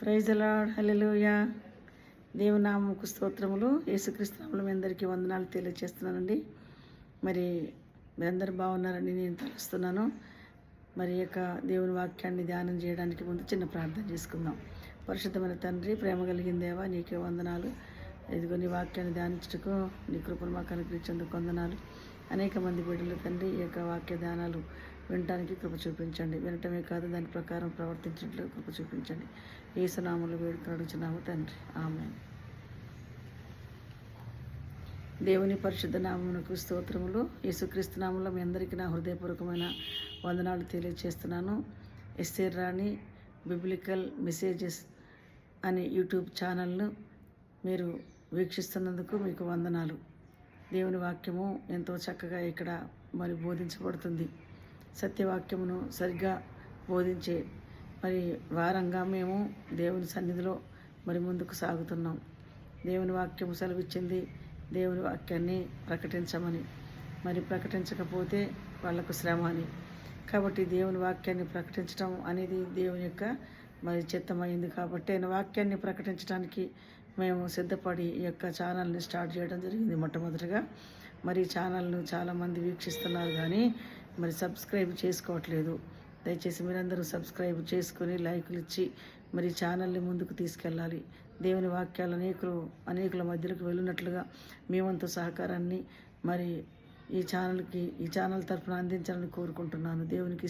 Praise lord hallelujah దేవునామకు స్తోత్రములు. యేసుక్రీస్తునాములు మీ అందరికీ వందనాలు తెలియజేస్తున్నానండి. మరి మీరందరూ బాగున్నారని నేను తలుస్తున్నాను. మరి యొక్క దేవుని వాక్యాన్ని ధ్యానం చేయడానికి ముందు చిన్న ప్రార్థన చేసుకుందాం. పరిశుద్ధమైన తండ్రి ప్రేమ కలిగిన దేవా నీకే వందనాలు. ఇదిగో నీ వాక్యాన్ని ధ్యానించుటకు నీ కృపను మాకు అనుగ్రహించేందుకు వందనాలు. అనేక మంది బిడ్డలు తండ్రి ఈ యొక్క వాక్య ధ్యానాలు వినటానికి కృప చూపించండి. వినటమే కాదు దాని ప్రకారం ప్రవర్తించినట్లు కృప చూపించండి. ఏసునాములు వేడుకలు అడుగుచున్నాము తండ్రి. ఆమె దేవుని పరిశుద్ధ నామమునకు స్తోత్రములు. యేసుక్రీస్తు నామంలో మీ అందరికీ నా హృదయపూర్వకమైన వందనాలు తెలియజేస్తున్నాను. ఎస్ఏర్ రాణి బిబ్లికల్ మెసేజెస్ అనే యూట్యూబ్ ఛానల్ను మీరు వీక్షిస్తున్నందుకు మీకు వందనాలు. దేవుని వాక్యము ఎంతో చక్కగా ఇక్కడ మరి బోధించబడుతుంది. సత్యవాక్యమును సరిగ్గా బోధించే మరి వారంగా మేము దేవుని సన్నిధిలో మరి ముందుకు సాగుతున్నాం. దేవుని వాక్యము సెలవిచ్చింది. దేవుని వాక్యాన్ని ప్రకటించమని. మరి ప్రకటించకపోతే వాళ్ళకు శ్రమ అని. కాబట్టి దేవుని వాక్యాన్ని ప్రకటించడం అనేది దేవుని యొక్క మరి చిత్తమైంది కాబట్టి ఆయన వాక్యాన్ని ప్రకటించడానికి మేము సిద్ధపడి ఈ యొక్క ఛానల్ని స్టార్ట్ చేయడం జరిగింది మొట్టమొదటిగా. మరి ఛానల్ను చాలామంది వీక్షిస్తున్నారు కానీ మరి సబ్స్క్రైబ్ చేసుకోవట్లేదు. దయచేసి మీరందరూ సబ్స్క్రైబ్ చేసుకొని లైకులు ఇచ్చి మరి ఛానల్ని ముందుకు తీసుకెళ్ళాలి. దేవుని వాక్యాలు అనేకులు అనేకుల మధ్యలోకి వెళ్ళినట్లుగా మేమంత సహకారాన్ని మరి ఈ ఛానల్కి ఈ ఛానల్ తరఫున అందించాలని కోరుకుంటున్నాను. దేవునికి